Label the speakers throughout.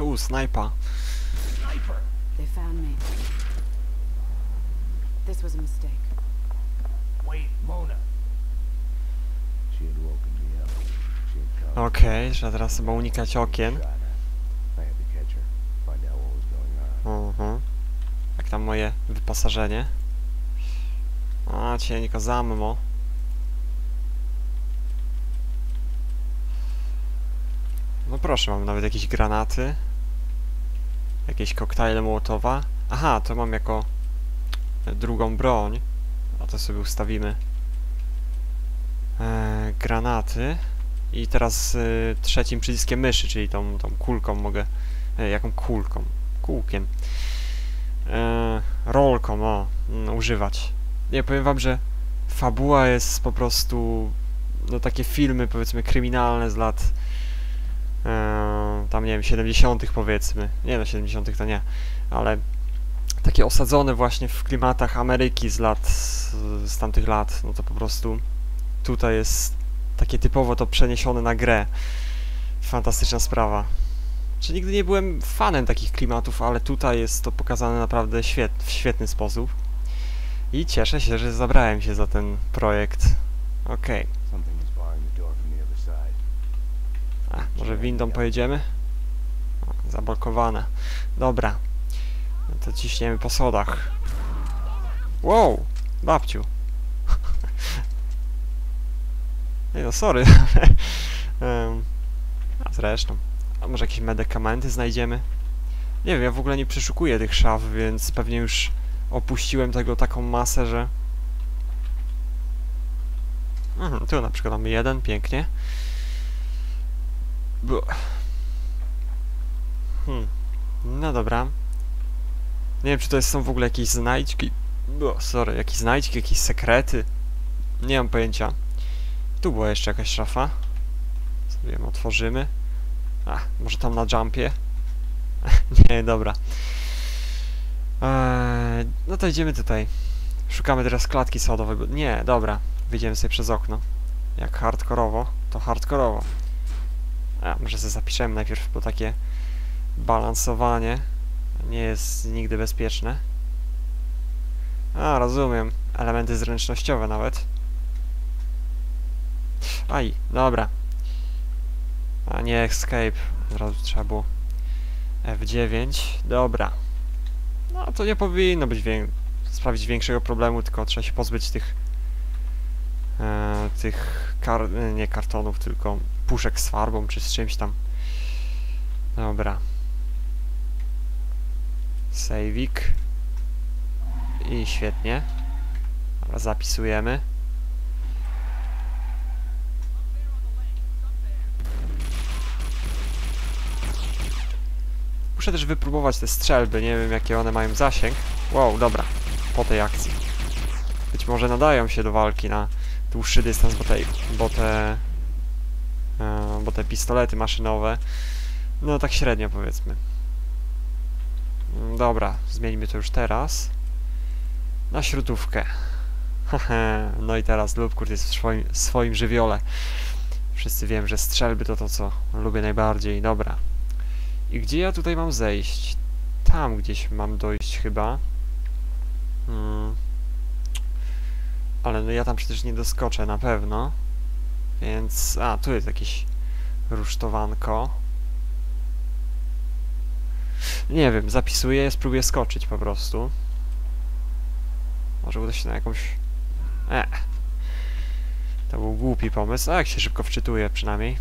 Speaker 1: U, snajpa.
Speaker 2: They found me. This was a mistake.
Speaker 3: Wait, Mona. She had woken me up. She had come.
Speaker 1: Okej, trzeba teraz chyba unikać okien.
Speaker 3: Shot her. I had to catch her, find out what was going on.
Speaker 1: Mhm. Jak tam moje wyposażenie? A, cienko zammo. No proszę, mam nawet jakieś granaty. Jakieś koktajle Mołotowa. Aha, to mam jako drugą broń. A to sobie ustawimy. E, granaty. I teraz y, trzecim przyciskiem myszy, czyli tą, tą kulką mogę... E, jaką kulką? Kółkiem. E, rolką, o, mm, używać. Nie, powiem wam, że fabuła jest po prostu... No takie filmy, powiedzmy, kryminalne z lat... Tam, nie wiem, 70 powiedzmy. Nie no, 70 to nie. Ale takie osadzone właśnie w klimatach Ameryki z lat... z tamtych lat. No to po prostu... Tutaj jest takie typowo to przeniesione na grę. Fantastyczna sprawa. Czy nigdy nie byłem fanem takich klimatów, ale tutaj jest to pokazane naprawdę świet, w świetny sposób. I cieszę się, że zabrałem się za ten projekt. Okej.
Speaker 3: Side.
Speaker 1: A, może windą pojedziemy? Zablokowane. Dobra. No to ciśniemy po schodach. Wow! Babciu. Nie no, sorry. Em, A zresztą. A może jakieś medykamenty znajdziemy? Nie wiem, ja w ogóle nie przeszukuję tych szaf, więc pewnie już opuściłem tego taką masę, że... Mhm, tu na przykład mamy jeden, pięknie. Bu- Hmm. No dobra. Nie wiem, czy to jest, są w ogóle jakieś znajdźki. Bu, sorry, jakieś znajdźki, jakieś sekrety. Nie mam pojęcia. Tu była jeszcze jakaś szafa. Sobie ją otworzymy. A, może tam na jumpie? Nie, dobra. Eee, no to idziemy tutaj. Szukamy teraz klatki schodowej. bo- Nie, dobra. Wyjdziemy sobie przez okno. Jak hardkorowo, to hardkorowo. A, może sobie zapiszemy najpierw, bo takie balansowanie nie jest nigdy bezpieczne. A, rozumiem. Elementy zręcznościowe nawet. Aj, dobra. A nie escape. Od trzeba było F9. Dobra. No to nie powinno być wię sprawić większego problemu, tylko trzeba się pozbyć tych e, tych kar nie kartonów, tylko puszek z farbą czy z czymś tam. Dobra. Sejwik. I świetnie. Zapisujemy. Muszę też wypróbować te strzelby, nie wiem jakie one mają zasięg. Wow, dobra, po tej akcji. Być może nadają się do walki na dłuższy dystans, bo te, bo te, e, bo te pistolety maszynowe, no tak średnio powiedzmy. Mm, Dobra, zmieńmy to już teraz. Na śrutówkę. No i teraz Lubkurt jest w swoim, swoim żywiole. Wszyscy wiem, że strzelby to to, co lubię najbardziej. Dobra. I gdzie ja tutaj mam zejść? Tam gdzieś mam dojść chyba. Hmm. Ale no ja tam przecież nie doskoczę na pewno. Więc... A, tu jest jakieś rusztowanko. Nie wiem, zapisuję, spróbuję skoczyć po prostu. Może uda się na jakąś... E. To był głupi pomysł. A jak się szybko wczytuje przynajmniej.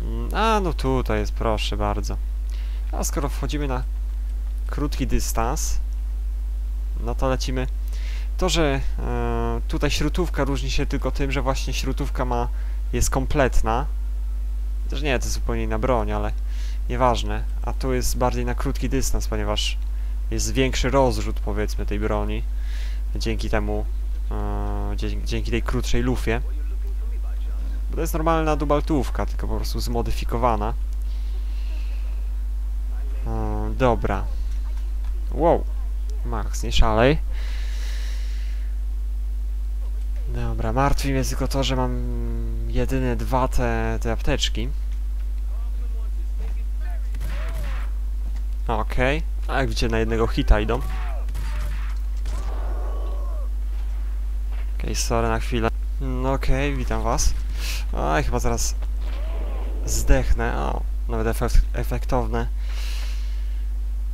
Speaker 1: Mm, A, no tutaj jest, proszę bardzo. A skoro wchodzimy na krótki dystans, no to lecimy. To, że e, tutaj śrutówka różni się tylko tym, że właśnie śrutówka ma, jest kompletna. Też nie, to zupełnie inna broń, ale nieważne. A tu jest bardziej na krótki dystans, ponieważ jest większy rozrzut, powiedzmy, tej broni. Dzięki temu, e, dzięki, tej krótszej lufie. Bo to jest normalna dubaltówka, tylko po prostu zmodyfikowana. E, dobra. Wow. Max, nie szalej. Dobra, martwi mnie tylko to, że mam jedyne dwa te, te apteczki. Okej. A jak widzicie, na jednego hita idą. Okej, sorry na chwilę. No okej, witam was. Oj, chyba zaraz zdechnę. O, nawet efekt, efektowne.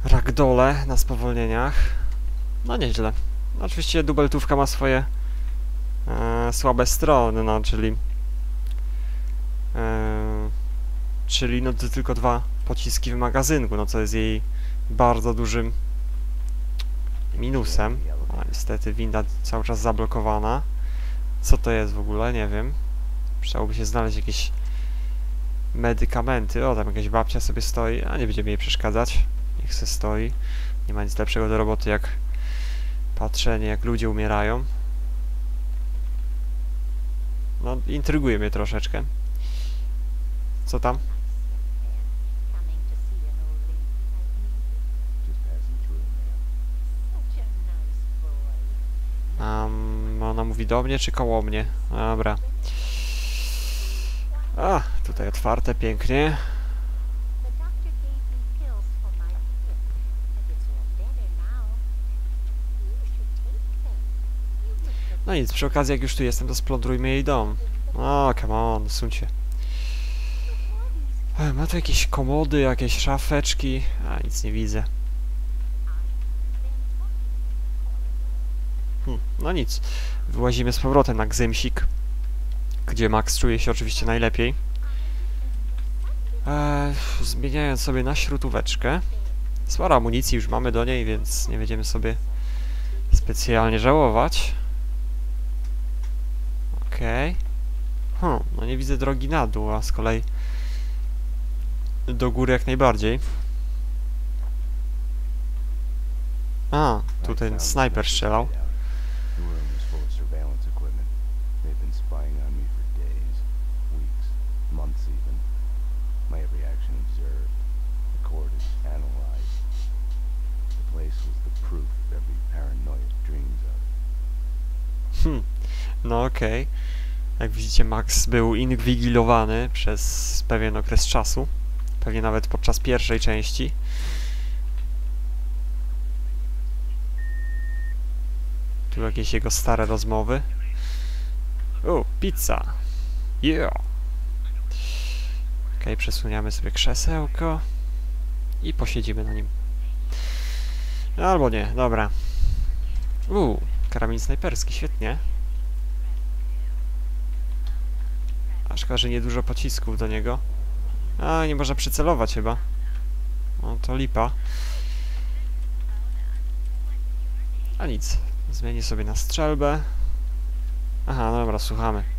Speaker 1: Ragdole na spowolnieniach. No nieźle. Oczywiście dubeltówka ma swoje e, słabe strony, no czyli e, czyli no to tylko dwa pociski w magazynku, no co jest jej bardzo dużym minusem. A, niestety winda cały czas zablokowana. Co to jest w ogóle? Nie wiem. Przydałoby się znaleźć jakieś medykamenty. O, tam jakaś babcia sobie stoi, a nie będziemy jej przeszkadzać. Niech se stoi. Nie ma nic lepszego do roboty jak patrzenie, jak ludzie umierają. No, intryguje mnie troszeczkę. Co tam? Do mnie czy koło mnie? Dobra. A, tutaj otwarte, pięknie. No nic, przy okazji jak już tu jestem, to splądrujmy jej dom. O, come on, suńcie. E, Ma tu jakieś komody, jakieś szafeczki. A, nic nie widzę. No nic. Wyłazimy z powrotem na Gzymsik, gdzie Max czuje się oczywiście najlepiej. E, zmieniając sobie na śrutóweczkę. Sporo amunicji już mamy do niej, więc nie będziemy sobie specjalnie żałować. Okej. Hm, no nie widzę drogi na dół, a z kolei do góry jak najbardziej. A, tu ten snajper strzelał.
Speaker 3: Analyzed. The place was the proof every dreams of.
Speaker 1: Hm, no okej. Jak widzicie, Max był inwigilowany przez pewien okres czasu. Pewnie nawet podczas pierwszej części. Tu jakieś jego stare rozmowy. O, pizza! Yeah! Okej, przesuniemy sobie krzesełko i posiedzimy na nim. Albo nie, dobra. Uuu, karabin snajperski, świetnie. A szkoda, że nie dużo pocisków do niego. A, nie można przycelować chyba. No to lipa. A nic. Zmienię sobie na strzelbę. Aha, no dobra, słuchamy.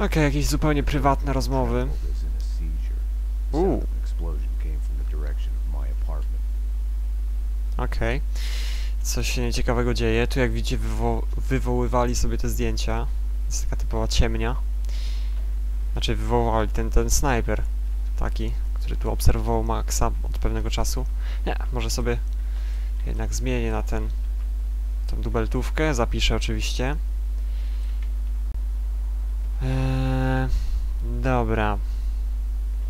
Speaker 1: Okej, jakieś zupełnie prywatne rozmowy.
Speaker 3: Apartment.
Speaker 1: Okej. Coś się nieciekawego dzieje. Tu jak widzicie wywo wywoływali sobie te zdjęcia. Jest taka typowa ciemnia. Znaczy wywołali ten, ten snajper. Taki, który tu obserwował Maxa od pewnego czasu. Nie, może sobie jednak zmienię na ten tą dubeltówkę. Zapiszę oczywiście. Dobra.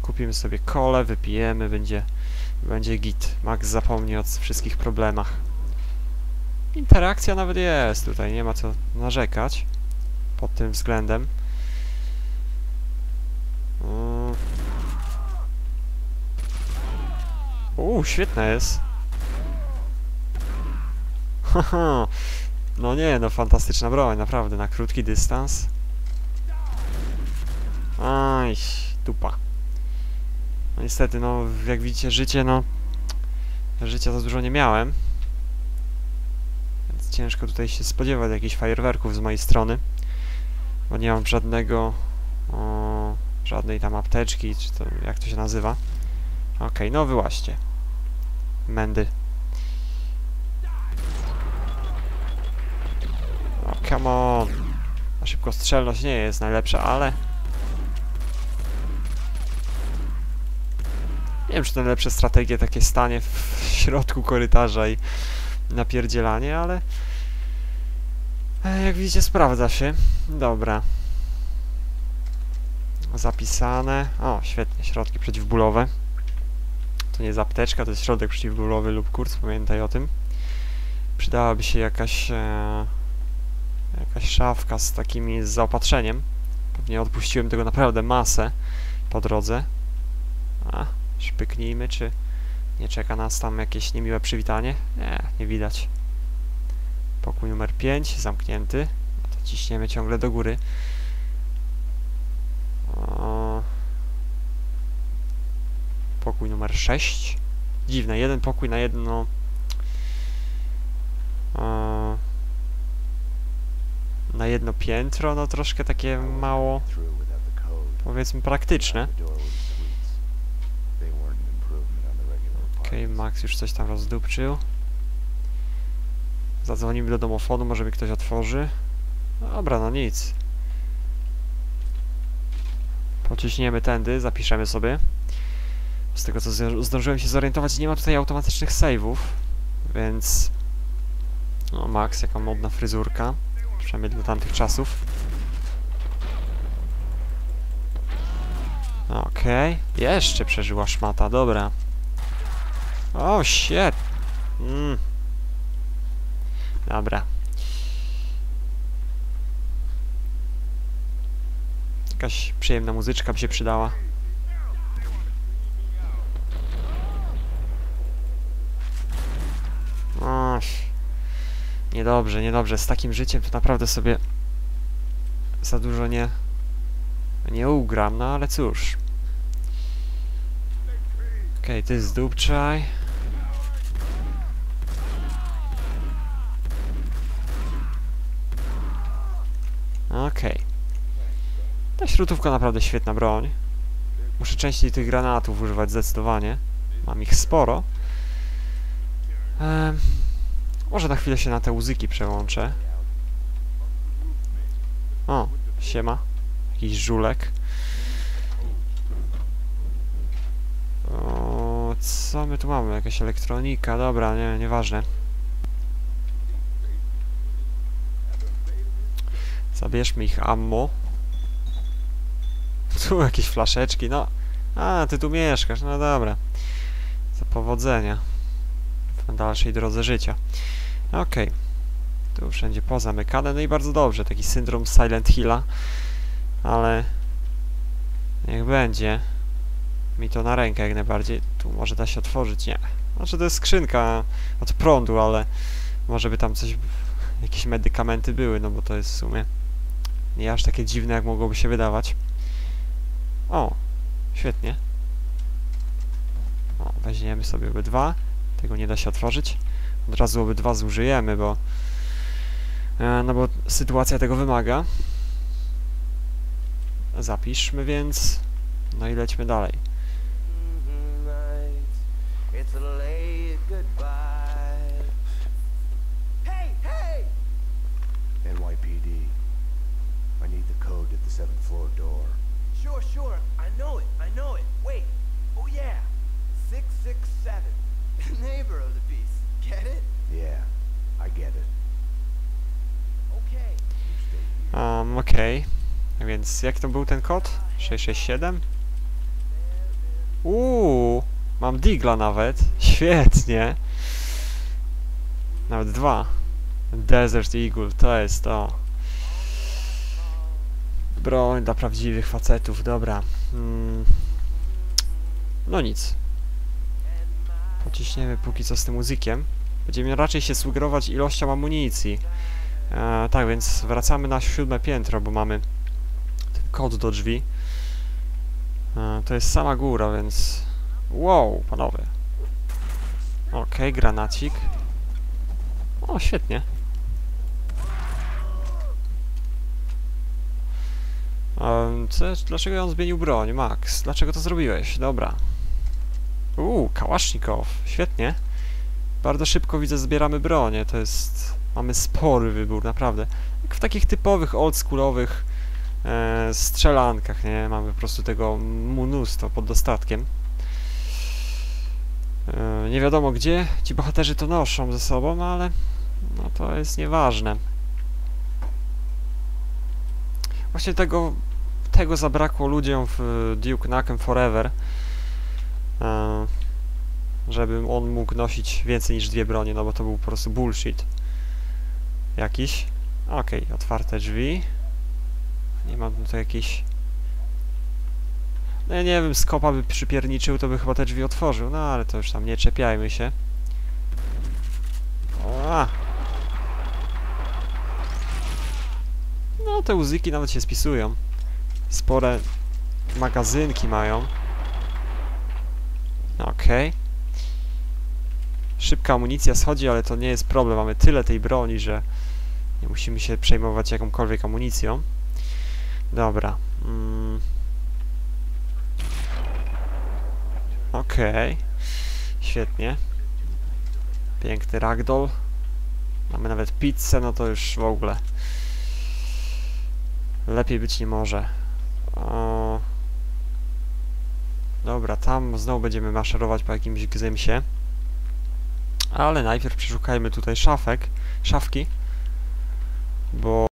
Speaker 1: Kupimy sobie kole, wypijemy, będzie będzie git. Max zapomni o wszystkich problemach. Interakcja nawet jest tutaj, nie ma co narzekać pod tym względem. Mm. Uuu, świetne jest. No nie, no fantastyczna broń, naprawdę, na krótki dystans. Aj, dupa. No niestety, no jak widzicie, życie, no... Życia za dużo nie miałem. Więc ciężko tutaj się spodziewać jakichś fajerwerków z mojej strony. Bo nie mam żadnego... O, żadnej tam apteczki, czy to... jak to się nazywa. Okej, no wyłaście. Mędy. Come on. A szybkostrzelność nie jest najlepsza, ale... Nie wiem, czy to najlepsze strategie takie stanie w środku korytarza i napierdzielanie, ale... e, Jak widzicie, sprawdza się. Dobra. Zapisane. O, świetnie, środki przeciwbólowe. To nie jest apteczka, to jest środek przeciwbólowy lub kurs, pamiętaj o tym. Przydałaby się jakaś... E, jakaś szafka z takimi z zaopatrzeniem. Pewnie odpuściłem tego naprawdę masę po drodze. A, szpyknijmy, czy nie czeka nas tam jakieś niemiłe przywitanie? Nie, nie widać. Pokój numer 5, zamknięty. No to ciśniemy ciągle do góry. O... Pokój numer 6. Dziwne, jeden pokój na jedno... O... Na jedno piętro, no troszkę takie mało, powiedzmy, praktyczne. Okej,
Speaker 3: apartments.
Speaker 1: Max już coś tam rozdupczył. Zadzwonimy do domofonu, może mi ktoś otworzy. Dobra, no nic. Pociśniemy tędy, zapiszemy sobie. Z tego co zdążyłem się zorientować, nie ma tutaj automatycznych save'ów, więc... No, Max, jaka modna fryzurka. Przynajmniej dla tamtych czasów. Okej, jeszcze przeżyła szmata, dobra. O, shit. Mm. Dobra. Jakaś przyjemna muzyczka by się przydała. Och. Niedobrze, niedobrze. Z takim życiem to naprawdę sobie za dużo nie nie ugram, no ale cóż. Okej, ty zdupczaj. Okej. Ta śrutówka naprawdę świetna broń. Muszę częściej tych granatów używać zdecydowanie. Mam ich sporo. Em, może na chwilę się na te łzyki przełączę. O, siema. Jakiś żulek. O, co my tu mamy? Jakaś elektronika. Dobra, nie, nieważne. Zabierzmy ich ammo. Tu jakieś flaszeczki, no. A, ty tu mieszkasz, no dobra. Za powodzenia. W dalszej drodze życia. Okej. Tu wszędzie pozamykane, no i bardzo dobrze. Taki syndrom Silent Hilla. Ale... Niech będzie. Mi to na rękę jak najbardziej. Tu może da się otworzyć? Nie. Znaczy to jest skrzynka od prądu, ale... Może by tam coś... Jakieś medykamenty były, no bo to jest w sumie... Nie aż takie dziwne, jak mogłoby się wydawać. O, świetnie. O, weźmiemy sobie obydwa. Tego nie da się otworzyć. Od razu obydwa zużyjemy, bo... E, no bo sytuacja tego wymaga. Zapiszmy więc. No i lećmy dalej. Okej. A Więc jak to był ten kod? 667? Uuu, mam digla nawet. Świetnie. Nawet dwa. Desert Eagle, to jest to. Broń dla prawdziwych facetów, dobra. Mm. No nic. Pociśniemy póki co z tym muzykiem. Będziemy raczej się sugerować ilością amunicji. E, tak, więc wracamy na siódme piętro, bo mamy ten kod do drzwi. E, to jest sama góra, więc... Wow, panowie. Okej, granacik. O, świetnie. Um, co, dlaczego on zmienił broń? Max, dlaczego to zrobiłeś? Dobra. Uuu, kałasznikow. Świetnie. Bardzo szybko widzę, zbieramy bronię. To jest Mamy spory wybór, naprawdę. Jak w takich typowych, oldschoolowych e, strzelankach, nie? Mamy po prostu tego mnóstwo pod dostatkiem. E, nie wiadomo gdzie ci bohaterzy to noszą ze sobą, ale no to jest nieważne. Właśnie tego, tego zabrakło ludziom w Duke Nukem Forever. E, on mógł nosić więcej niż dwie bronie, no bo to był po prostu bullshit. Jakiś. Okej, otwarte drzwi. Nie mam tutaj jakiejś... No ja nie wiem, skopa by przypierniczył, to by chyba te drzwi otworzył, no ale to już tam nie czepiajmy się. O. No te uzyki nawet się spisują. Spore magazynki mają. Okej. Szybka amunicja schodzi, ale to nie jest problem. Mamy tyle tej broni, że nie musimy się przejmować jakąkolwiek amunicją. Dobra. Mm. Okej. Świetnie. Piękny ragdoll. Mamy nawet pizzę, no to już w ogóle. Lepiej być nie może. O. Dobra, tam znowu będziemy maszerować po jakimś gzymsie. Ale najpierw przeszukajmy tutaj szafek, szafki, bo